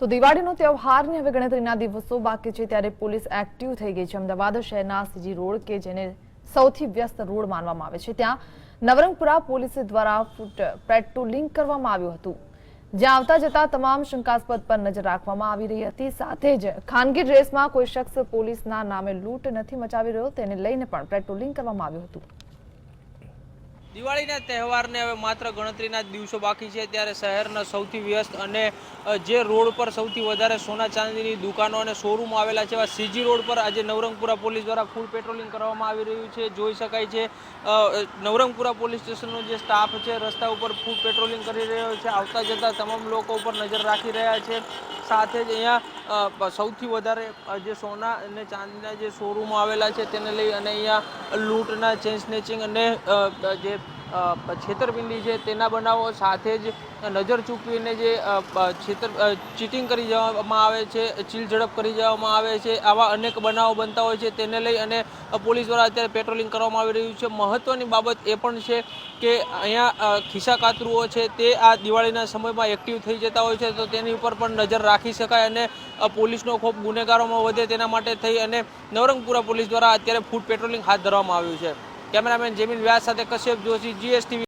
તો દિવાળીનો તહેવારને હવે ગણતરીના દિવસો બાકી છે ત્યારે પોલીસ એક્ટિવ થઈ ગઈ છે. અમદાવાદ શહેરના સીજી રોડ કે જેને સૌથી વ્યસ્ત રોડ માનવામાં આવે છે, ત્યાં નવરંગપુરા પોલીસ દ્વારા ફૂટ પેટ્રોલિંગ કરવામાં આવ્યું હતું. જ્યાં આવતા જતા તમામ શંકાસ્પદ પર નજર રાખવામાં આવી રહી હતી. સાથે જ ખાનગી ડ્રેસમાં કોઈ શખ્સ પોલીસના નામે લૂંટ નથી મચાવી રહ્યો, તેને લઈને પણ પેટ્રોલિંગ કરવામાં આવ્યું હતું. દિવાળીના તહેવારને હવે માત્ર ગણતરીના દિવસો બાકી છે. ત્યારે શહેરના સૌથી વ્યસ્ત અને જે રોડ પર સૌથી વધારે સોના ચાંદીની દુકાનો અને શોરૂમ આવેલા છે એવા સીજી રોડ પર આજે નવરંગપુરા પોલીસ દ્વારા ફૂલ પેટ્રોલિંગ કરવામાં આવી રહ્યું છે. જોઈ શકાય છે નવરંગપુરા પોલીસ સ્ટેશનનો જે સ્ટાફ છે રસ્તા ઉપર ફૂલ પેટ્રોલિંગ કરી રહ્યો છે. આવતા જતા તમામ લોકો ઉપર નજર રાખી રહ્યા છે. સાથે જ અહીંયા સૌથી વધારે જે સોના અને ચાંદીના જે શોરૂમો આવેલા છે, તેને લઈ અને અહીંયા લૂંટના ચેન સ્નેચિંગ અને જે છેતરપિંડી છે, તેના બનાવો સાથે જ નજર ચૂકવીને જે છેતર ચીટિંગ કરી જવામાં આવે છે, ચીલ ઝડપ કરી જવામાં આવે છે, આવા અનેક બનાવો બનતા હોય છે, તેને લઈ અને પોલીસ દ્વારા અત્યારે પેટ્રોલિંગ કરવામાં આવી રહ્યું છે. મહત્વની બાબત એ પણ છે કે અહીંયા ખિસ્સા કાતરુઓ છે, તે આ દિવાળીના સમયમાં એક્ટિવ થઈ જતા હોય છે, તો તેની ઉપર પણ નજર રાખી શકાય અને પોલીસનો ખૂબ ગુનેગારોમાં વધે તેના માટે થઈ અને નવરંગપુરા પોલીસ દ્વારા અત્યારે ફૂડ પેટ્રોલિંગ હાથ ધરવામાં આવ્યું છે. કેમેરામેન જેમિન વ્યાસ સાથે કશ્યપ જોશી જીએસટીવી